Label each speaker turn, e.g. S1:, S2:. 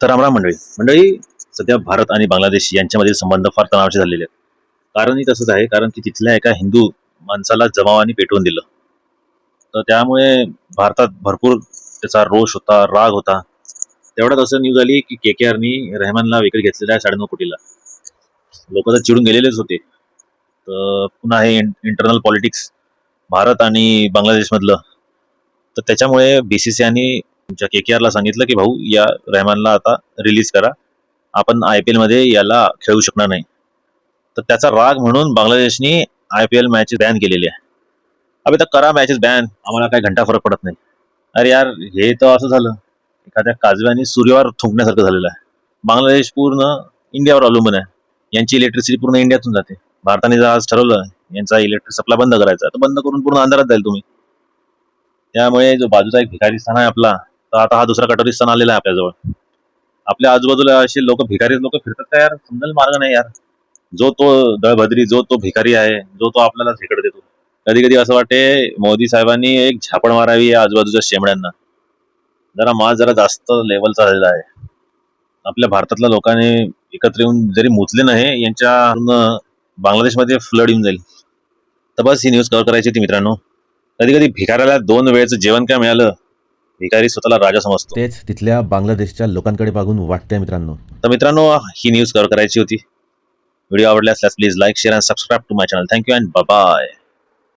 S1: तर रामराम मंडळी. मंडळी सध्या भारत आणि बांगलादेश यांच्यामधील संबंध फार तणावाचे झालेले आहेत. कारणही तसंच आहे कारण की तिथल्या एका हिंदू माणसाला जमावाने पेटवून दिलं. तर त्यामुळे भारतात भरपूर त्याचा रोष होता राग होता. तेवढ्यात असं न्यूज आली की के के आरनी रेहमानला विकेट घेतलेला आहे साडेनऊ कोटीला. लोक तर चिडून गेलेलेच होते. तर पुन्हा हे इंटरनल पॉलिटिक्स भारत आणि बांगलादेशमधलं. तर त्याच्यामुळे बी सी सी आणि तुमच्या के के आरला सांगितलं की भाऊ या रहमानला आता रिलीज करा. आपण आय पी एलमध्ये याला खेळू शकणार नाही. तर त्याचा राग म्हणून बांगलादेशनी I P L matches ban केलेली आहे. अबे तर करा मॅचेस बॅन आम्हाला काही घंटा फरक पडत नाही. अरे यार हे तर असं झालं. एखाद्या काजव्याने सूर्यावर थुंकण्यासारखं झालेलं आहे. बांगलादेश पूर्ण इंडियावर अवलंबून आहे. यांची इलेक्ट्रिसिटी पूर्ण इंडियातून जाते. भारताने जर आज ठरवलं यांचा इलेक्ट्रिक सप्लाय बंद करायचा तर बंद करून पूर्ण अंधारात जाईल तुम्ही. त्यामुळे जो बाजूचा एक भिकारीस्थान आहे आपला तर आता हा दुसरा कटोरी सण आलेला आहे आपल्याजवळ. आपल्या आजूबाजूला असे लोक भिकारी लोक फिरतात का यार? समजायला मार्ग नाही यार. जो तो दळभद्री जो तो भिकारी आहे जो तो आपल्याला झेकड देतो. कधी कधी असं वाटते मोदी साहेबांनी एक झापड मारावी या आजूबाजूच्या शेमड्यांना. जरा माल जरा जास्त लेवलचा झालेला आहे. आपल्या भारतातल्या लोकांनी एकत्र येऊन जरी मुतले नाही यांच्या बांगलादेशमध्ये फ्लड येऊन जाईल. तर बस ही न्यूज कव्हर करायची होती मित्रांनो. कधी कधी भिकाऱ्याला दोन वेळेचं जेवण काय मिळालं? भिकारी स्वतःला राजा समजतो.
S2: तेच तिथल्या बांगलादेशच्या लोकांकडे बघून वाटतंय मित्रांनो.
S1: तर मित्रांनो ही न्यूज कव्हर करायची होती. व्हिडिओ आवडला असल्यास please like share and subscribe to my channel thank you and bye